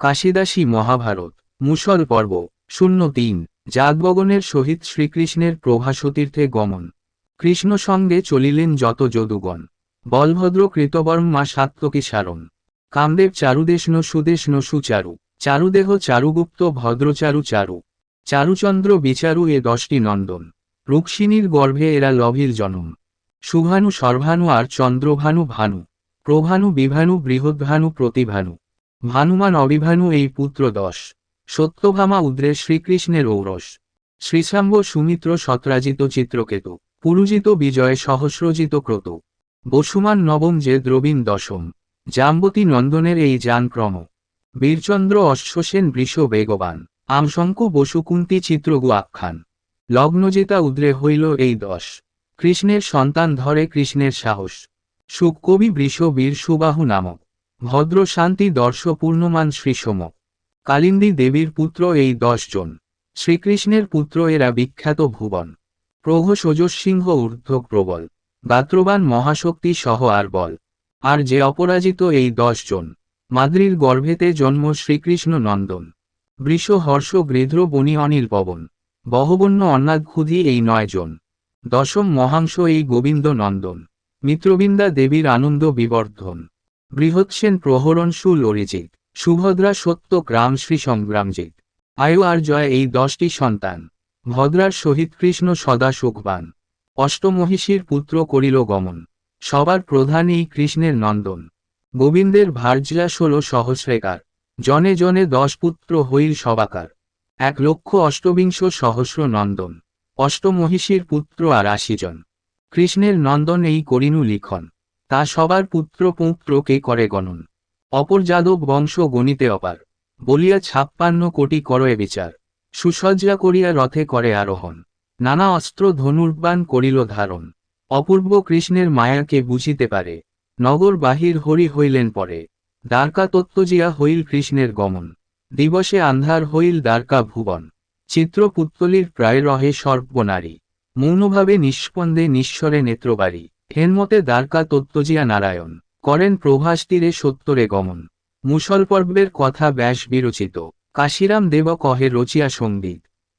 কাশিদাসী মহাভারত, মুসল পর্ব, শূন্য তিন জাতবগনের সহিত শ্রীকৃষ্ণের প্রভাসতীর্থে গমন। কৃষ্ণ সঙ্গে চলিলেন যত যদুগণ। বলভদ্র কৃতবর্মা সাত্তকী সারণ। কামদেব চারুদেশন সুদেশন সুচারু, চারুদেহ চারুগুপ্ত ভদ্রচারু চারু। চারুচন্দ্র বিচারু এ দশটি নন্দন। রুক্মিণীর গর্ভে এরা লভিল জনম। শুভানু সর্বানু আর চন্দ্রভানু ভানু। প্রভানু বিভানু বৃহদ্ভানু প্রতিভানু। ভানুমান অবিভানু এই পুত্র দশ সত্যভামা উদ্রে শ্রীকৃষ্ণের ঔরস। শ্রীশাম্ব সুমিত্র সত্রাজিত চিত্রকেতু। পুরুজিত বিজয় সহস্রজিত ক্রত। বসুমান নবম যে দ্রবীণ দশম। জাম্বতী নন্দনের এই যানক্রম বীরচন্দ্র অশ্বসেন বৃষ বেগবান। আমশঙ্ক বসুকুন্তি চিত্রগু আখ্যান। লগ্নজেতা উদ্রে হইল এই দশ। কৃষ্ণের সন্তান ধরে কৃষ্ণের সাহস। সুকবি বৃষ বীর সুবাহু নামক। ভদ্র শান্তি দর্শ পূর্ণমান শ্রীসম। কালিন্দী দেবীর পুত্র এই দশজন। শ্রীকৃষ্ণের পুত্র এরা বিখ্যাত ভুবন। প্রঘ সজস্বিংহ ঊর্ধ্ব প্রবল গাত্রবান মহাশক্তি সহ আর বল। আর যে অপরাজিত এই দশ জন মাদ্রির গর্ভেতে জন্ম শ্রীকৃষ্ণ নন্দন। বৃষ, হর্ষ, গৃধ্র বনি অনিল, পবন। বহবন্য অন্নাদক্ষুধি এই নয় জন দশম মহাংশ এই গোবিন্দ নন্দন। মিত্রবিন্দা দেবীর আনন্দ বিবর্ধন। বৃহৎসেন প্রহরণ সুল অরিজিৎ, সুভদ্রা সত্য গ্রাম শ্রী সংগ্রামজিৎ। আয়ু আর জয় এই দশটি সন্তান। ভদ্রার সহিত কৃষ্ণ সদা সুখবান। অষ্টমহিষীর পুত্র করিল গমন। সবার প্রধান এই কৃষ্ণের নন্দন। গোবিন্দের ভার্যা ষোল সহস্রেকার। জনে জনে দশ পুত্র হইল সবাকার। এক লক্ষ অষ্টবিংশ সহস্র নন্দন। অষ্টমহিষীর পুত্র আর আশি জন কৃষ্ণের নন্দন এই করিনু লিখন। তা সবার পুত্র পৌত্রকে করে গণন। অপর যাদব বংশ গণিতে অপার। বলিয়া ছাপ্পান্ন কোটি করয়ে বিচার। সুসজ্জা করিয়া রথে করে আরোহণ। নানা অস্ত্র ধনুর্বাণ করিল ধারণ। অপূর্ব কৃষ্ণের মায়াকে বুঝিতে পারে। নগর বাহির হরি হইলেন পরে। দ্বারকা তত্ত্বজিয়া হইল কৃষ্ণের গমন। দিবসে আন্ধার হইল দ্বারকা ভুবন। চিত্রপুত্তলির প্রায় রহে সর্বনারী মৌনভাবে নিষ্পন্দে নিঃস্বরে নেত্রবাড়ি হেনমতে দ্বারকা তত্ত্বজিয়া নারায়ণ, করেন প্রভাস তীরে সত্তরে গমন। মুসল পর্বের কথা ব্যাস বিরচিত। কাশিরাম দেব কহে রচিয়া সংগীত।